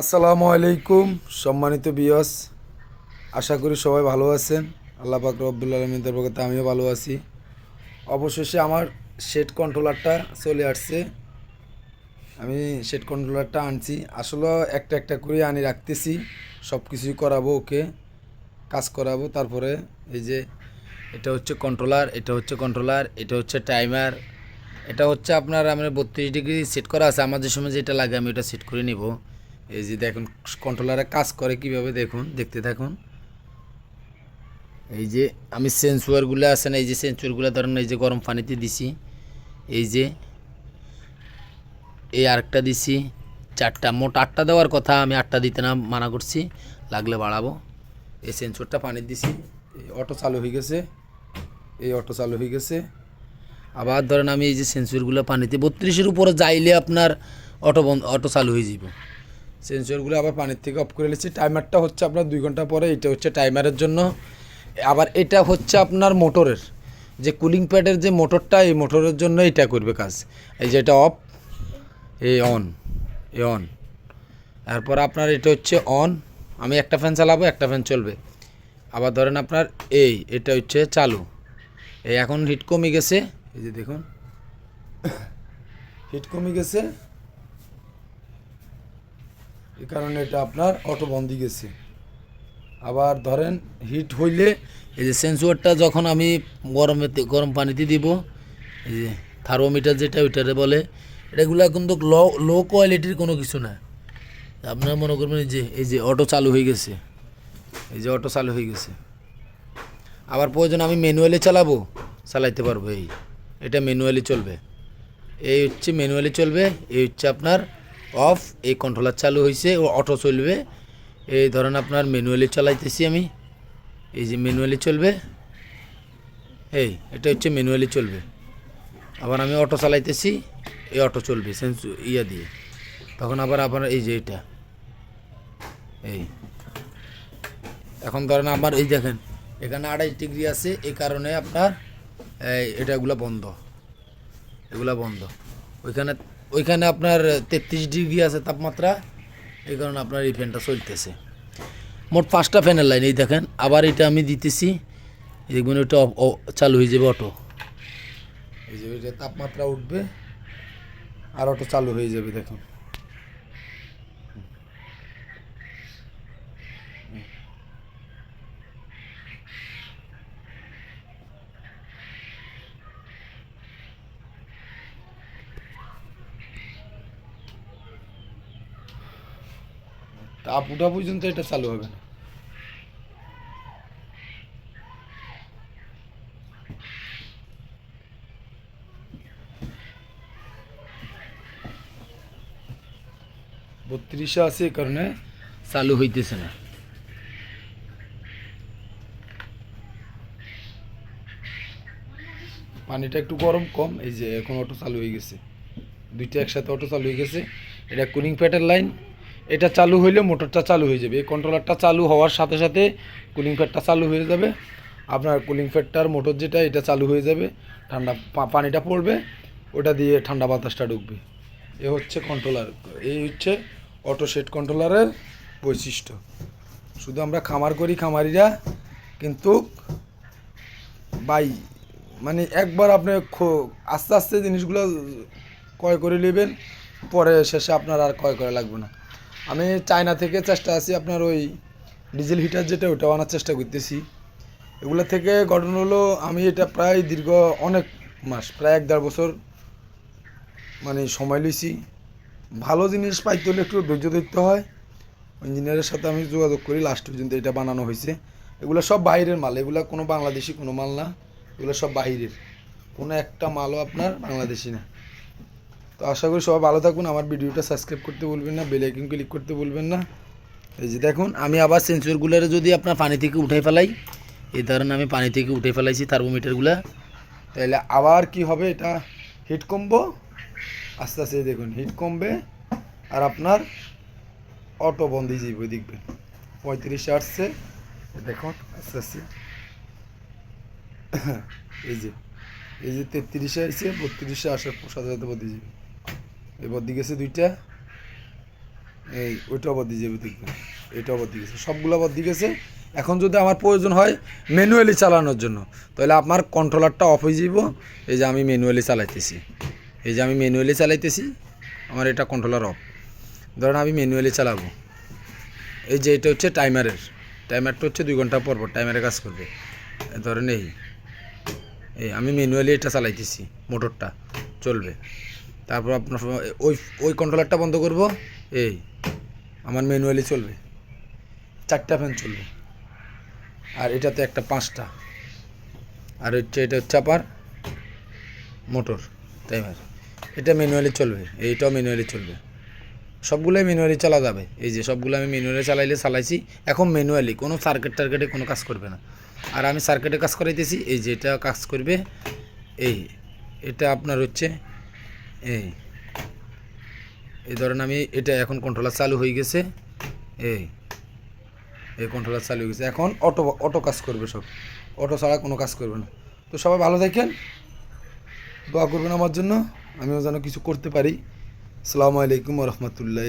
আসসালামু আলাইকুম, সম্মানিত বিয়স আশা করি সবাই ভালো আছেন। আল্লাহ পাক রব্বুল আলমিন তরফতে আমিও ভালো আছি। অবশেষে আমার সেট কন্ট্রোলারটা চলে আসছে। আমি সেট কন্ট্রোলারটা আনছি। আসলে একটা একটা করে আনি রাখতেছি। সব কিছুই করাবো ওকে, কাজ করাবো। তারপরে এই যে এটা হচ্ছে কন্ট্রোলার এটা হচ্ছে কন্ট্রোলার এটা হচ্ছে টাইমার এটা হচ্ছে আপনার, আমার বত্রিশ ডিগ্রি সেট করা আছে। আমার যে সময় যেটা লাগে আমি ওটা সেট করে নিব। এই যে দেখুন কন্ট্রোলারে কাজ করে কীভাবে দেখুন, দেখতে থাকুন। এই যে আমি সেন্সুয়ারগুলো আছে না, এই যে সেন্সুয়ারগুলো ধরেন, এই যে গরম পানিতে দিছি, এই যে এই আরেকটা দিছি, চারটা, মোট আটটা দেওয়ার কথা, আমি আটটা দিতে না, মানা করছি, লাগলে বাড়াবো। এই সেন্সরটা পানি দিছি, এই অটো চালু হয়ে গেছে, এই অটো চালু হয়ে গেছে। আবার ধরেন আমি এই যে সেন্সরগুলো পানিতে, বত্রিশের উপরে যাইলে আপনার অটো বন্ধ অটো চালু হয়ে যাব সেন্সরগুলো আবার পানির থেকে অফ করে নিচ্ছি। টাইমারটা হচ্ছে আপনার দুই ঘণ্টা পরে, এটা হচ্ছে টাইমারের জন্য। আবার এটা হচ্ছে আপনার মোটরের যে কুলিং প্যাডের যে মোটরটা এই মোটরের জন্য এটা করবে কাজ। এই যে এটা অফ এই অন এ অন তারপর আপনার এটা হচ্ছে অন আমি একটা ফ্যান চালাবো, একটা ফ্যান চলবে। আবার ধরেন আপনার এই, এটা হচ্ছে চালু। এই এখন হিট কমে গেছে, এই যে দেখুন। হিট কমে গেছে। এই কারণে এটা আপনার অটো বন্দি গেছে। আবার ধরেন হিট হইলে এই যে সেন্সরটা যখন আমি গরমে গরম পানিতে দিব, এই যে থার্মোমিটার যেটা ওইটারে বলে এটাগুলো কিন্তু লো লো কোয়ালিটির কোনো কিছু না। আপনারা মনে করবেন যে, এই যে অটো চালু হয়ে গেছে। এই যে অটো চালু হয়ে গেছে। আবার প্রয়োজন আমি ম্যানুয়ালি চালাবো, চালাইতে পারব এই। এটা ম্যানুয়ালি চলবে। এই হচ্ছে ম্যানুয়ালি চলবে, এই হচ্ছে আপনার অফ, এই কন্ট্রোলার চালু হয়েছে ও অটো চলবে। এই ধরেন আপনার ম্যানুয়ালি চালাইতেছি আমি। এই যে ম্যানুয়ালি চলবে। এই, এটা হচ্ছে ম্যানুয়ালি চলবে। আবার আমি অটো চালাইতেছি, এই অটো চলবে সেন্স ইয়া দিয়ে। তখন আবার আপনার এই যে এটা। এই। এখন ধরেন আমার এই দেখেন, এখানে আড়াই ডিগ্রি আছে, এই কারণে আপনার এটাগুলো বন্ধ। এগুলা বন্ধ। ওইখানে ওইখানে আপনার তেত্রিশ ডিগ্রি আছে তাপমাত্রা, এই কারণে আপনার এই ফ্যানটা চলতেছে। মোট পাঁচটা ফ্যানের লাইন, এই দেখেন, আবার এটা আমি দিতেছি দেখবেন ওইটা অফ- ও- চালু হয়ে যাবে অটো। এই যে তাপমাত্রা উঠবে, আর অটো চালু হয়ে যাবে, দেখুন। তাপ উঠা পর্যন্ত এটা চালু হবে না। বত্রিশে আছে এই কারণে চালু হইতেছে না। পানিটা একটু গরম কম, এই যে এখন অটো চালু হয়ে গেছে। দুইটা একসাথে অটো চালু হয়ে গেছে। এটা কুলিং প্যাটের লাইন এটা চালু হইলে মোটরটা চালু হয়ে যাবে। এই কন্ট্রোলারটা চালু হওয়ার সাথে সাথে কুলিং প্যাডটা চালু হয়ে যাবে। আপনার কুলিং প্যাডটার মোটর যেটা, এটা চালু হয়ে যাবে। ঠান্ডা পানিটা পড়বে, ওটা দিয়ে ঠান্ডা বাতাসটা ঢুকবে। এ হচ্ছে কন্ট্রোলার এই হচ্ছে অটো সেট কন্ট্রোলারের বৈশিষ্ট্য। শুধু আমরা খামার করি খামারিরা, কিন্তু বাই মানে একবার আপনি আস্তে আস্তে জিনিসগুলো ক্রয় করে নেবেন, পরে শেষে আপনার আর ক্রয় করা লাগবে না। আমি চায়না থেকে চেষ্টা আছি আপনার ওই ডিজেল হিটার যেটা ওটা আনার চেষ্টা করতেছি। এগুলো থেকে ঘটনা হলো, আমি এটা প্রায় দীর্ঘ অনেক মাস, প্রায় এক দেড় বছর মানে সময় লইছি। ভালো জিনিস পাইতে হলে একটু ধৈর্য ধরতে হয়। ইঞ্জিনিয়ারের সাথে আমি যোগাযোগ করি লাস্ট পর্যন্ত এটা বানানো হয়েছে। এগুলো সব বাইরের মাল, এগুলো কোনো বাংলাদেশি কোনো মাল না, এগুলো সব বাইরের। কোনো একটা মালও আপনার বাংলাদেশি না। তো আশা করি সবাই ভালো থাকুন, আমার ভিডিওটা সাবস্ক্রাইব করতে বলবেন না বেল আইকন ক্লিক করতে বলবেন না। এই যে দেখুন, আমি আবার সেন্সরগুলোরে যদি আপনার পানি থেকে উঠে ফেলাই, এই ধরেন আমি পানি থেকে উঠে ফেলাইছি থার্মোমিটারগুলো তাহলে আবার কি হবে এটা? হিট কমবো। আস্তে আস্তে দেখুন হিট কমবে আর আপনার অটো বন্ধ হয়ে যাবে, দেখবেন। পঁয়ত্রিশে আসছে, দেখুন, আস্তে আস্তে। এই যে এই যে তেত্রিশে আসছে, বত্রিশে আসার সাথে সাথে বদলে যাবে। এবার দিকে গেছে দুইটা। এই ওইটা আবার দিয়ে যাবে দেখবেন এটা আবার দিয়ে গেছে। সবগুলো আবার দিয়ে গেছে। এখন যদি আমার প্রয়োজন হয় ম্যানুয়ালি চালানোর জন্য, তাহলে আপনার কন্ট্রোলারটা অফ হয়ে যাব এই যে আমি ম্যানুয়ালি চালাইতেছি। এই যে আমি ম্যানুয়ালি চালাইতেছি, আমার এটা কন্ট্রোলার অফ ধরেন আমি ম্যানুয়ালি চালাবো। এই যে এটা হচ্ছে টাইমারের টাইমারটা হচ্ছে দুই ঘণ্টা পর পর টাইমারে কাজ করবে। ধরেন এই। এই আমি ম্যানুয়ালি এটা চালাইতেছি। মোটরটা চলবে। তারপর আপনার ওই ওই কন্ট্রোলারটা বন্ধ করব। এই, আমার ম্যানুয়ালি চলবে। চারটা ফ্যান চলবে। আর এটাতে একটা পাঁচটা। আর হচ্ছে, এটা হচ্ছে আবার মোটর টাইমার এটা ম্যানুয়ালি চলবে, এইটাও ম্যানুয়ালি চলবে। সবগুলোই ম্যানুয়ালি চালা যাবে। এই যে সবগুলো আমি ম্যানুয়ালি চালাইলে চালাইছি, এখন ম্যানুয়ালি কোনো সার্কিট টার্কেটে কোনো কাজ করবে না। আর আমি সার্কিটে কাজ করাইতেছি, এই যে এটা কাজ করবে, এই, এটা আপনার হচ্ছে এই এই ধরেন আমি এটা এখন কন্ট্রোলার চালু হয়ে গেছে। এই এই কন্ট্রোলার চালু হয়ে গেছে। এখন অটো অটো কাজ করবে সব। অটো ছাড়া কোনো কাজ করবে না। তো সবাই ভালো দেখেন দোয়া করবেন আমার জন্য। আমিও যেন কিছু করতে পারি। আসসালামু আলাইকুম রহমতুল্লাহ